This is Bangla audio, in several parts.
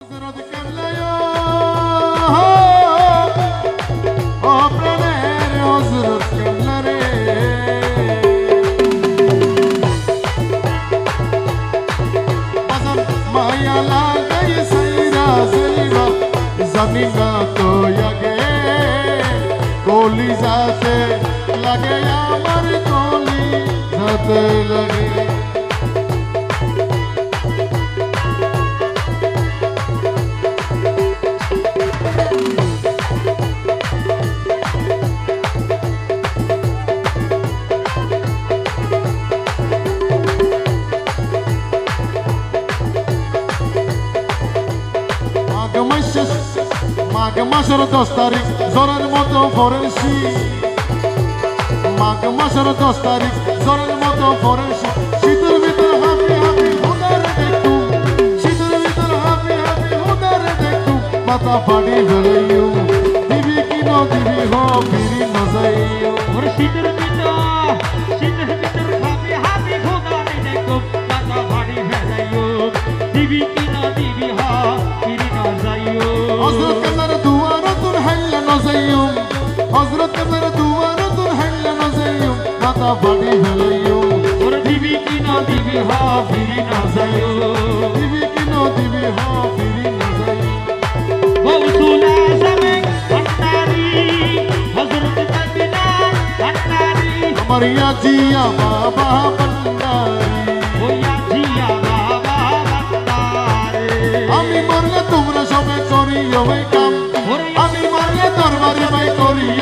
হজরত কেবলায় ও প্রাণের হজরত কেবলা রে বাজান মায়া লাগাই সাইরা মাঘ মাসের দশ তারিখ জ্বরের মতো ফরেছি মাঘ মাসের দশ তারিখ জ্বরের মতো ফরেছি শীতের ভিতর হাফি হাফি হুদার দেখু। শীতের ভিতর হাফি হাফি হুদার দেখু। মাথা ফাড়ি ফেলাইও দিবি কি ন দিবি হ ফিরি ন যাইও ওরে শীতের ভিতর শীতের ভিতর খাবে হাবি খোদানি দেখো। পাতা ভাড়ি ভেজাইও দিবি কি না দিবি হা ফিরি না হজরত কেবলার দুয়ার তোর হাইলা ন যাইও, মাথা ফাড়ি ফেলাইও। ওরে দিবি কি না দিবি হা ফিরি না যাইও। দিবি কি ন দিবি হ ফিরি ন যাইও। গৌসুল আজমে ভান্ডারি হযরত কাবিলা ভান্ডারি। আমার ইয়া জিয়া বাবা বন্দারি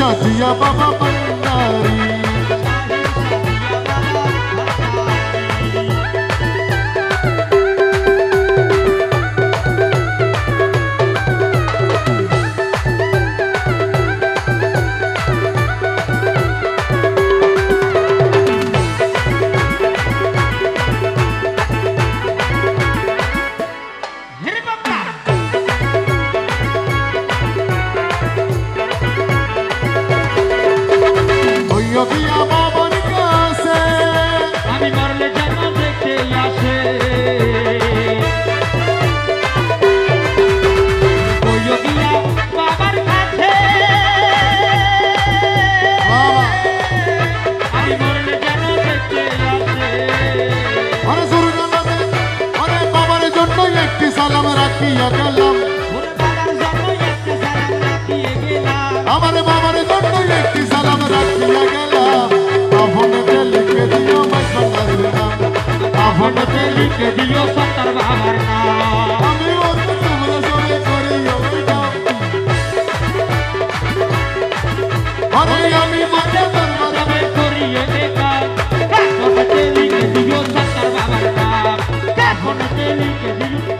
সাথিয়া বাবা দেখতে আসে আরে সুরগানাতে আরে বাবার জন্য একটি সালাম রাখিয়া আমার বাবার Thank you.